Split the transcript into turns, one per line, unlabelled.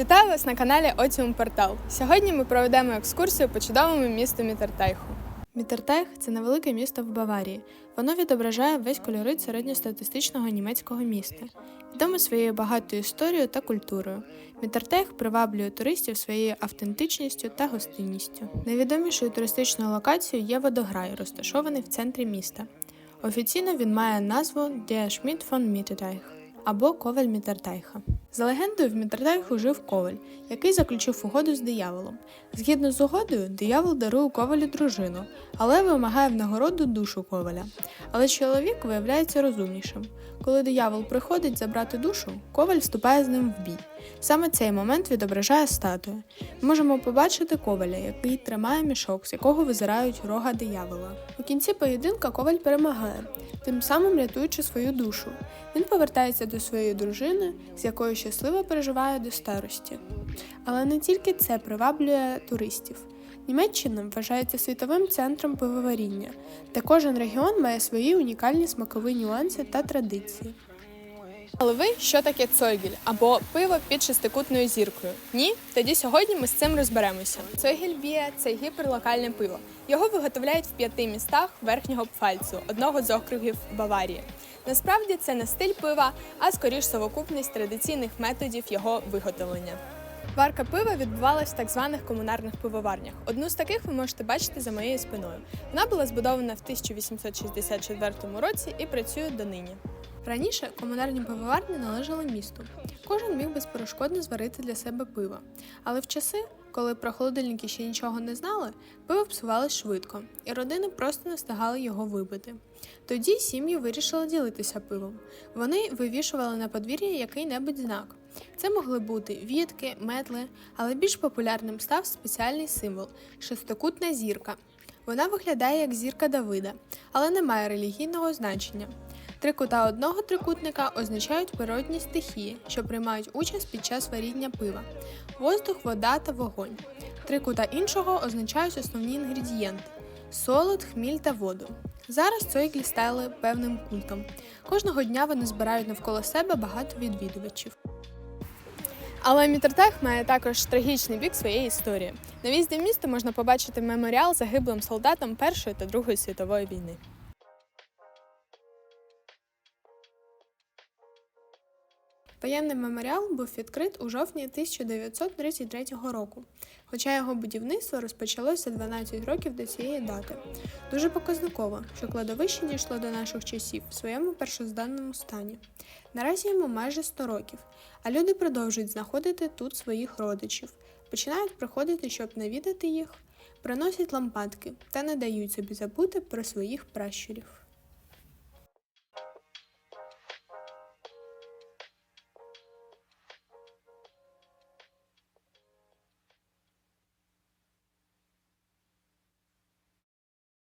Вітаю вас на каналі Оціум Портал. Сьогодні ми проведемо екскурсію по чудовому місту Мітертайху. Мітертайх це невелике місто в Баварії. Воно відображає весь кольорит середньостатистичного німецького міста. Відоме своєю багатою історією та культурою. Мітертайх приваблює туристів своєю автентичністю та гостинністю. Найвідомішою туристичною локацією є водограй, розташований в центрі міста. Офіційно він має назву Der Schmidt von Mitterteich або Коваль Мітертайха. За легендою, в Мітертайху жив Коваль, який заключив угоду з дияволом. Згідно з угодою, диявол дарує Ковалю дружину, але вимагає в нагороду душу Коваля. Але чоловік виявляється розумнішим. Коли диявол приходить забрати душу, Коваль вступає з ним в бій. Саме цей момент відображає статуя. Ми можемо побачити Коваля, який тримає мішок, з якого визирають рога диявола. У кінці поєдинка Коваль перемагає, тим самим рятуючи свою душу. Він повертається до своєї дружини, з якою щасливо переживає до старості. Але не тільки це приваблює туристів. Німеччина вважається світовим центром пивоваріння, де кожен регіон має свої унікальні смакові нюанси та традиції. Але ви що таке цойгель або пиво під шестикутною зіркою? Ні? Тоді сьогодні ми з цим розберемося. Цойгель Біє це гіперлокальне пиво. Його виготовляють в п'яти містах верхнього Пфальцу, одного з округів Баварії. Насправді це не стиль пива, а скоріш совокупність традиційних методів його виготовлення. Варка пива відбувалась в так званих комунарних пивоварнях. Одну з таких ви можете бачити за моєю спиною. Вона була збудована в 1864 році і працює донині. Раніше комунальні пивоварні належали місту. Кожен міг безперешкодно зварити для себе пиво. Але в часи, коли про холодильники ще нічого не знали, пиво псувалось швидко, і родини просто не встигали його випити. Тоді сім'ї вирішили ділитися пивом. Вони вивішували на подвір'ї який-небудь знак. Це могли бути вітки, метли, але більш популярним став спеціальний символ шестикутна зірка. Вона виглядає як зірка Давида, але не має релігійного значення. Три кута одного трикутника означають природні стихії, що приймають участь під час варіння пива: воздух, вода та вогонь. Три кута іншого означають основні інгредієнти: солод, хміль та воду. Зараз цойглі стали певним культом. Кожного дня вони збирають навколо себе багато відвідувачів. Але Мітертех має також трагічний бік своєї історії. На в'їзді в місто можна побачити меморіал загиблим солдатам Першої та Другої світової війни. Воєнний меморіал був відкрит у жовтні 1933 року, хоча його будівництво розпочалося 12 років до цієї дати. Дуже показниково, що кладовище дійшло до наших часів в своєму першозданному стані. Наразі йому майже 100 років, а люди продовжують знаходити тут своїх родичів, починають приходити, щоб навідати їх, приносять лампадки та не дають собі забути про своїх пращурів.